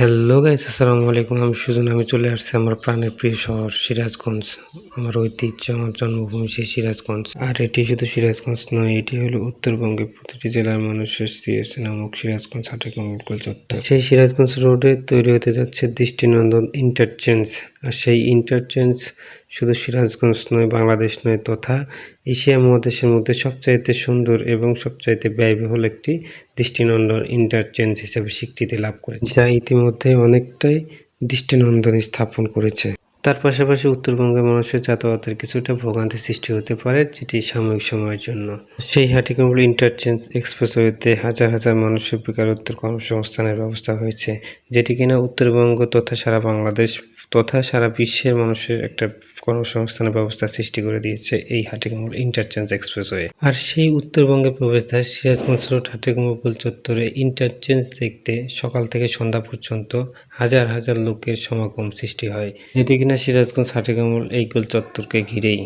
Hello guys আসসালামু আলাইকুম আমি সুজন, আমি চলে আসছি আমার প্রাণের প্রিয় শহর সিরাজগঞ্জ। আমার ঐতিহ্য, আমার জন্মভূমি সেই সিরাজগঞ্জ। আর এটি শুধু সিরাজগঞ্জ নয়, এটি হলো উত্তরবঙ্গের প্রতিটি জেলার মানুষের সিএসি নামক সিরাজগঞ্জ হাটে কমল চত্বর। সেই সিরাজগঞ্জ রোডে তৈরি হতে যাচ্ছে দৃষ্টিনন্দন ইন্টারচেঞ্জ। আর সেই ইন্টারচেঞ্জ শুধু সিরাজগঞ্জ নয়, বাংলাদেশ নয়, তথা এশিয়া মহাদেশের মধ্যে সবচাইতে সুন্দর এবং সবচাইতে ব্যয়বহুল একটি দৃষ্টিনন্দন ইন্টারচেঞ্জ হিসেবে স্বীকৃতি লাভ করেছে। যা ইতিমধ্যে অনেকটাই দৃষ্টিনন্দন স্থাপন করেছে। তার পাশাপাশি উত্তরবঙ্গের মানুষের যাতায়াতের কিছুটা ভোগান্তি সৃষ্টি হতে পারে যেটি সাময়িক সময়ের জন্য। সেই হাটিকুমড়ি ইন্টারচেঞ্জ এক্সপ্রেসওয়েতে হাজার হাজার মানুষের বেকারত্বের কর্মসংস্থানের ব্যবস্থা হয়েছে, যেটি কিনা উত্তরবঙ্গ তথা সারা বাংলাদেশ তথা সারা বিশ্বের মানুষের একটা কর্মসংস্থানের ব্যবস্থা সৃষ্টি করে দিয়েছে এই হাটিকুমড় ইন্টারচেঞ্জ এক্সপ্রেসওয়ে। আর সেই উত্তরবঙ্গে প্রবেশদ্বার সিরাজগঞ্জ রোড হাটিকুমড় চত্বরে ইন্টারচেঞ্জ দেখতে সকাল থেকে সন্ধ্যা পর্যন্ত হাজার হাজার লোকের সমাগম সৃষ্টি হয়। যেটি কিনা সিরাজগঞ্জ হাটিকুমড় এই গোল চত্বরকে ঘিরেই।